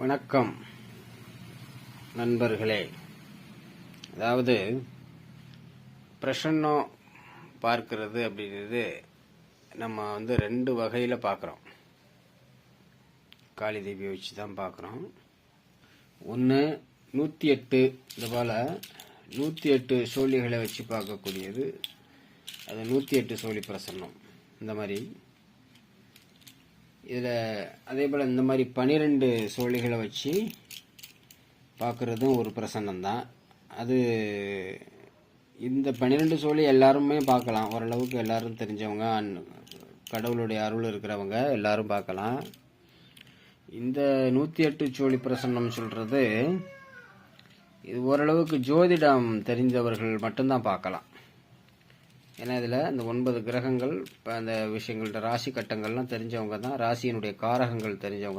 வணக்கம் நண்பர்களே. அதாவது பிரசன்னம் பார்க்கிறது அப்படிங்கிறது நம்ம வந்து ரெண்டு வகையில் பார்க்குறோம். காளி தேவியை வச்சு தான் பார்க்குறோம். ஒன்று நூற்றி எட்டு இது போல் நூற்றி எட்டு சோழிகளை வச்சு பார்க்கக்கூடியது. அது நூற்றி எட்டு சோழி பிரசன்னம். இந்த மாதிரி இதில் அதே போல் இந்த மாதிரி பனிரெண்டு சோழிகளை வச்சு பார்க்குறதும் ஒரு பிரசன்னம் தான் அது இந்த பன்னிரெண்டு சோழி எல்லாருமே பார்க்கலாம். ஓரளவுக்கு எல்லாரும் தெரிஞ்சவங்க கடவுளுடைய அருள் இருக்கிறவங்க எல்லாரும் பார்க்கலாம். இந்த நூற்றி எட்டு சோழி பிரசன்னம் சொல்கிறது இது ஓரளவுக்கு ஜோதிடம் தெரிந்தவர்கள் மட்டும்தான் பார்க்கலாம். ஏன்னா இதில் இந்த ஒன்பது கிரகங்கள் இப்போ அந்த விஷயங்கள்ட்ட ராசி கட்டங்கள்லாம் தெரிஞ்சவங்க தான் ராசியினுடைய காரகங்கள் தெரிஞ்சவங்க